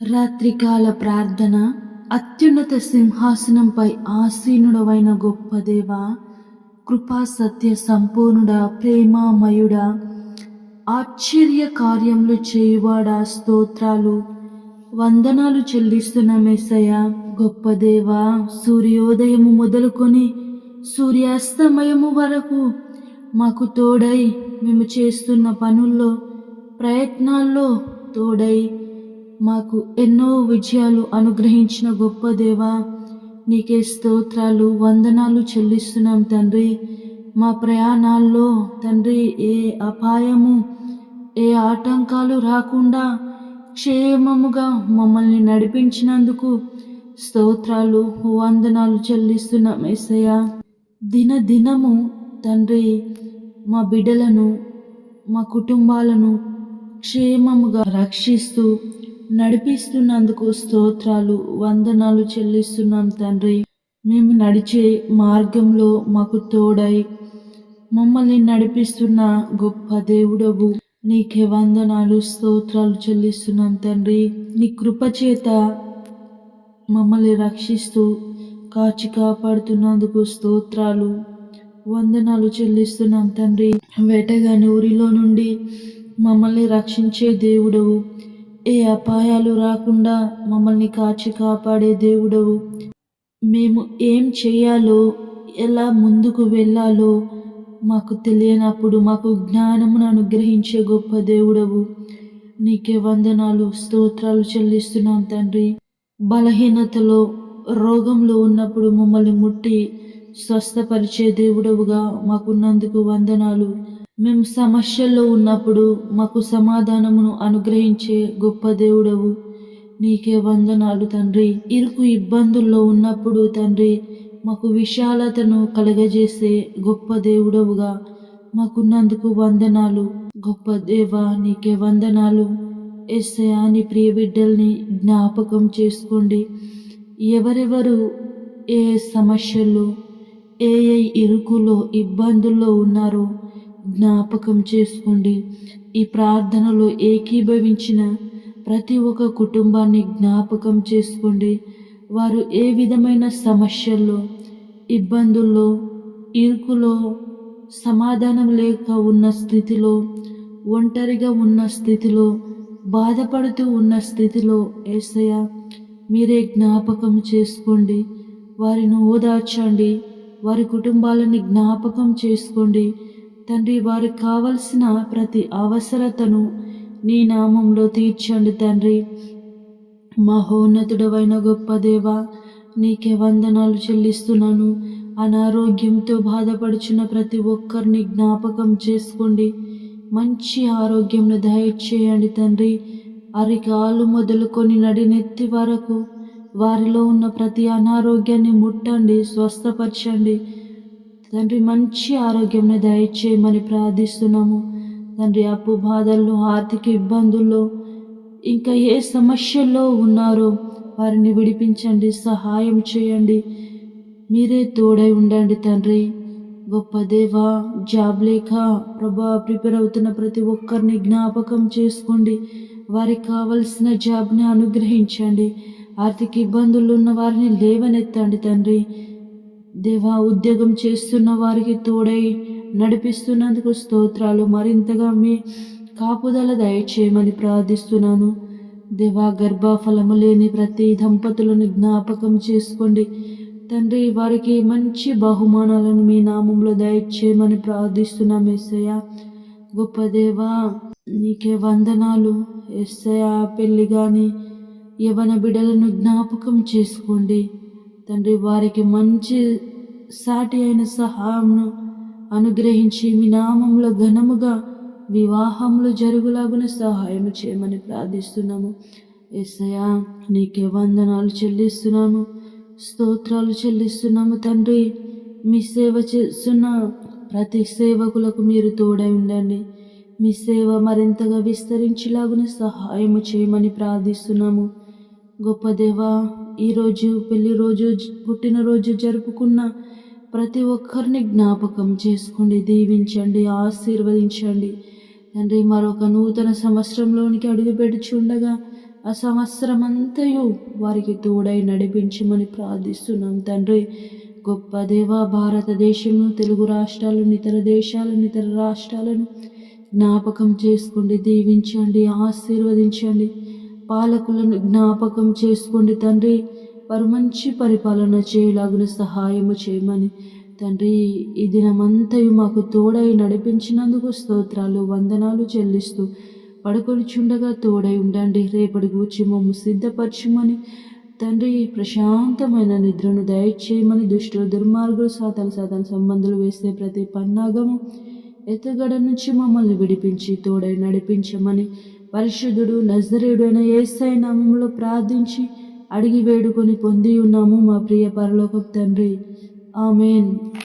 రాత్రికాల ప్రార్థన అత్యున్నత సింహాసనంపై ఆసీనుడవైన గొప్ప దేవ కృపా సత్య సంపూర్ణుడా ప్రేమామయుడా ఆశ్చర్య కార్యములు చేయువాడా స్తోత్రాలు వందనాలు చెల్లిస్తున్న మెస్సయ గొప్ప దేవ సూర్యోదయము మొదలుకొని సూర్యాస్తమయము వరకు మాకు తోడై మేము చేస్తున్న పనుల్లో ప్రయత్నాల్లో తోడై మాకు ఎన్నో విజయాలు అనుగ్రహించిన గొప్ప దేవా నీకే స్తోత్రాలు వందనాలు చెల్లిస్తున్నాం తండ్రి. మా ప్రయాణాల్లో తండ్రి ఏ అపాయము ఏ ఆటంకాలు రాకుండా క్షేమముగా మమ్మల్ని నడిపించినందుకు స్తోత్రాలు వందనాలు చెల్లిస్తున్నాం ఏసయ్య. దిన దినము తండ్రి మా బిడ్డలను మా కుటుంబాలను క్షేమముగా రక్షిస్తూ నడిపిస్తున్నందుకు స్తోత్రాలు వందనాలు చెల్లిస్తున్నాం తండ్రి. మేము నడిచే మార్గంలో మాకు తోడై మమ్మల్ని నడిపిస్తున్న గొప్ప దేవుడవు. నీకే వందనాలు స్తోత్రాలు చెల్లిస్తున్నాం తండ్రి. నీ కృప చేత మమ్మల్ని రక్షిస్తూ కాచి కాపాడుతున్నందుకు స్తోత్రాలు వందనాలు చెల్లిస్తున్నాం తండ్రి. వేటగాని ఊరిలో నుండి మమ్మల్ని రక్షించే దేవుడవు. ఏ అపాయాలు రాకుండా మమ్మల్ని కాచి కాపాడే దేవుడవు. మేము ఏం చేయాలో ఎలా ముందుకు వెళ్ళాలో మాకు తెలియనప్పుడు మాకు జ్ఞానమును అనుగ్రహించే గొప్ప దేవుడవు. నీకే వందనాలు స్తోత్రాలు చెల్లిస్తున్నాం తండ్రి. బలహీనతలో రోగంలో ఉన్నప్పుడు మమ్మల్ని ముట్టి స్వస్థపరిచే దేవుడవుగా మాకున్నందుకు వందనాలు. మేము సమస్యల్లో ఉన్నప్పుడు మాకు సమాధానమును అనుగ్రహించే గొప్ప దేవుడవు. నీకే వందనాలు తండ్రి. ఇరుకు ఇబ్బందుల్లో ఉన్నప్పుడు తండ్రి మాకు విశాలతను కలగజేసే గొప్ప దేవుడవుగా మాకున్నందుకు వందనాలు. గొప్ప దేవ నీకే వందనాలు. ఎస్ఐయా నీ ప్రియ బిడ్డల్ని జ్ఞాపకం చేసుకోండి. ఎవరెవరు ఏ సమస్యల్లో ఏ ఏ ఇరుకులో ఇబ్బందుల్లో ఉన్నారో జ్ఞాపకం చేసుకోండి. ఈ ప్రార్థనలో ఏకీభవించిన ప్రతి ఒక్క కుటుంబాన్ని జ్ఞాపకం చేసుకోండి. వారు ఏ విధమైన సమస్యల్లో ఇబ్బందుల్లో ఇరుకులో సమాధానం లేక ఉన్న స్థితిలో ఒంటరిగా ఉన్న స్థితిలో బాధపడుతూ ఉన్న స్థితిలో ఏసయ మీరే జ్ఞాపకం చేసుకోండి. వారిని ఓదార్చండి. వారి కుటుంబాలని జ్ఞాపకం చేసుకోండి. తండ్రి వారికి కావలసిన ప్రతి అవసరతను నీ నామంలో తీర్చండి తండ్రి. మహోన్నతుడవైన గొప్ప దేవ నీకే వందనాలు చెల్లిస్తున్నాను. అనారోగ్యంతో బాధపడుచున్న ప్రతి ఒక్కరిని జ్ఞాపకం చేసుకోండి. మంచి ఆరోగ్యంను దయచేయండి తండ్రి. అరికాలు మొదలుకొని నడినెత్తి వరకు వారిలో ఉన్న ప్రతి అనారోగ్యాన్ని ముట్టండి స్వస్థపరచండి. తండ్రి మంచి ఆరోగ్యం దయచేయమని ప్రార్థిస్తున్నాము. తండ్రి అప్పు బాధల్లో ఆర్థిక ఇబ్బందుల్లో ఇంకా ఏ సమస్యల్లో ఉన్నారో వారిని విడిపించండి సహాయం చేయండి. మీరే తోడై ఉండండి తండ్రి. గొప్ప దేవ జాబ్ లేక ప్రభా ప్రిపేర్ అవుతున్న ప్రతి ఒక్కరిని జ్ఞాపకం చేసుకోండి. వారికి కావలసిన జాబ్ని అనుగ్రహించండి. ఆర్థిక ఇబ్బందులు ఉన్న వారిని లేవనెత్తండి తండ్రి. దేవా ఉద్యోగం చేస్తున్న వారికి తోడై నడిపిస్తున్నందుకు స్తోత్రాలు. మరింతగా మీ కాపుదల దయచేయమని ప్రార్థిస్తున్నాను. దేవా గర్భఫలము లేని ప్రతి దంపతులను జ్ఞాపకం చేసుకోండి. తండ్రి వారికి మంచి బహుమానాలను మీ నామంలో దయచేయమని ప్రార్థిస్తున్నాం ఎస్సయ్య గొప్ప దేవా నీకే వందనాలు. ఎస్సయ్య పెళ్ళి కానీ యవన బిడ్డలను జ్ఞాపకం చేసుకోండి. తండ్రి వారికి మంచి సాటి అయిన సహాయంను అనుగ్రహించి మీ నామంలో ఘనముగా వివాహంలో జరుగులాగున సహాయం చేయమని ప్రార్థిస్తున్నాము. ఎస్సయా నీకే వందనాలు చెల్లిస్తున్నాము స్తోత్రాలు చెల్లిస్తున్నాము తండ్రి. మీ సేవ చేస్తున్న ప్రతి సేవకులకు మీరు తోడై ఉండండి. మీ సేవ మరింతగా విస్తరించేలాగున సహాయము చేయమని ప్రార్థిస్తున్నాము. గొప్ప దేవా ఈరోజు పెళ్ళి రోజు పుట్టినరోజు జరుపుకున్న ప్రతి ఒక్కరిని జ్ఞాపకం చేసుకోండి దీవించండి ఆశీర్వదించండి. తండ్రి మరొక నూతన సంవత్సరంలోనికి అడుగు ఆ ఆ సంవత్సరమంతయు వారికి తోడై నడిపించమని ప్రార్థిస్తున్నాం తండ్రి. గొప్ప దేవ భారతదేశము తెలుగు రాష్ట్రాలను ఇతర దేశాలను ఇతర రాష్ట్రాలను జ్ఞాపకం చేసుకోండి దీవించండి ఆశీర్వదించండి. పాలకులను జ్ఞాపకం చేసుకోండి తండ్రి. వారు మంచి పరిపాలన చేయలాగున సహాయము చేయమని తండ్రి. ఈ దినమంతయు మాకు తోడై నడిపించినందుకు స్తోత్రాలు వందనాలు చెల్లిస్తూ పడుకొనిచుండగా తోడై ఉండండి. రేపటి గూర్చి మమ్ము సిద్ధపరచమని తండ్రి. ప్రశాంతమైన నిద్రను దయచేయమని దుష్టులు దుర్మార్గులు సాతన సాతన సంబంధాలు వేస్తే ప్రతి పన్నాగము ఎత్తుగడ నుంచి మమ్మల్ని విడిపించి తోడై నడిపించమని పరిశుద్ధుడు నజరేడు అయిన ఏసై నామంలో ప్రార్థించి అడిగి వేడుకొని పొంది ఉన్నాము మా ప్రియ పరలోకపు తండ్రి. ఆమెన్.